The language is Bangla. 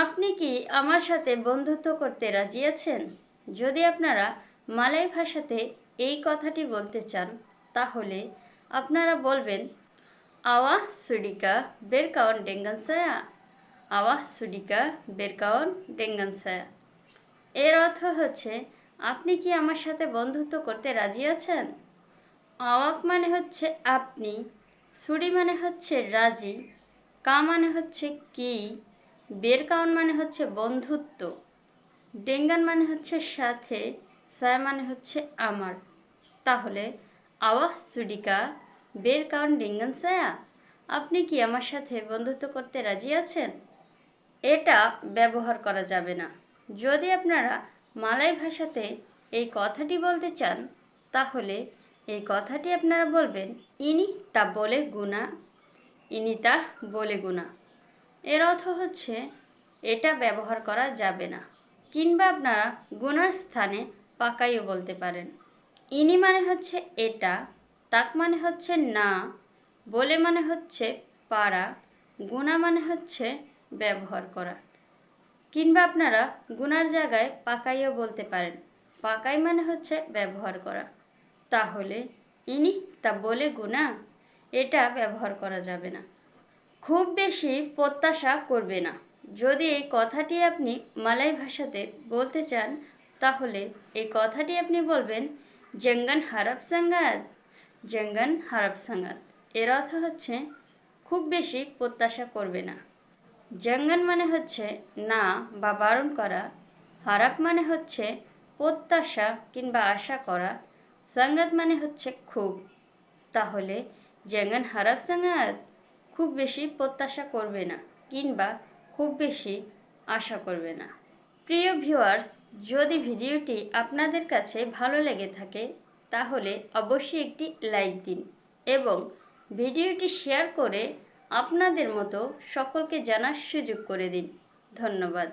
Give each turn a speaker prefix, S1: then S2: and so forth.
S1: আপনি কি আমার সাথে বন্ধুত্ব করতে রাজি আছেন? যদি আপনারা মালয় ভাষাতে এই কথাটি বলতে চান, তাহলে আপনারা বলবেন, আওয়া সুডিকা ডেঙ্গান সায়া। আওয়া সুডিকা বের কাওয়ান ডেঙ্গান সায়া। এর অর্থ হচ্ছে, আপনি কি আমার সাথে বন্ধুত্ব করতে রাজি আছেন? আওয়াক মানে হচ্ছে আপনি, সুডি মানে হচ্ছে রাজি, কা মানে হচ্ছে কি? বের কাউন মানে হচ্ছে বন্ধুত্ব। ডেঙ্গান মানে হচ্ছে সাথে, সায় মানে হচ্ছে আমার। তাহলে আওয়া সুডিকা, বের কাউন ডেঙ্গান সায়া। আপনি কি আমার সাথে বন্ধুত্ব করতে রাজি আছেন? এটা ব্যবহার করা যাবে না। যদি আপনারা মালয় ভাষাতে এই কথাটি বলতে চান, তাহলে এই কথাটি আপনারা বলবেন, ইনি তা বলে গুণা ইনি তা বলে গুণা এর অর্থ হচ্ছে, এটা ব্যবহার করা যাবে না। কিংবা আপনারা গুণার স্থানে পাকাইও বলতে পারেন। ইনি মানে হচ্ছে এটা, তাক মানে হচ্ছে না, বলে মানে হচ্ছে পারা গুণা মানে হচ্ছে ব্যবহার করা। কিংবা আপনারা গুনার জায়গায় পাকাইও বলতে পারেন। পাকাই মানে হচ্ছে ব্যবহার করা। তাহলে ইনি তা বলে গুণা এটা ব্যবহার করা যাবে না। খুব বেশি প্রত্যাশা করবে না। যদি এই কথাটি আপনি মালাই ভাষাতে বলতে চান, তাহলে এই কথাটি আপনি বলবেন, জঙ্গন হারাপ সাঙ্গাত জঙ্গন হারাপ সাঙ্গাত এর অর্থ হচ্ছে, খুব বেশি প্রত্যাশা করবে না। জঙ্গন মানে হচ্ছে না বা বারণ করা। হারাপ মানে হচ্ছে প্রত্যাশা কিংবা আশা করা। সাঙ্গাত মানে হচ্ছে খুব। তাহলে জঙ্গন হারাপ সাঙ্গাত খুব বেশি প্রত্যাশা করবে না কিংবা খুব বেশি আশা করবে না। প্রিয় ভিউয়ার্স, যদি ভিডিওটি আপনাদের কাছে ভালো লেগে থাকে, তাহলে অবশ্যই একটি লাইক দিন এবং ভিডিওটি শেয়ার করে আপনাদের মতো সকলকে জানার সুযোগ করে দিন। ধন্যবাদ।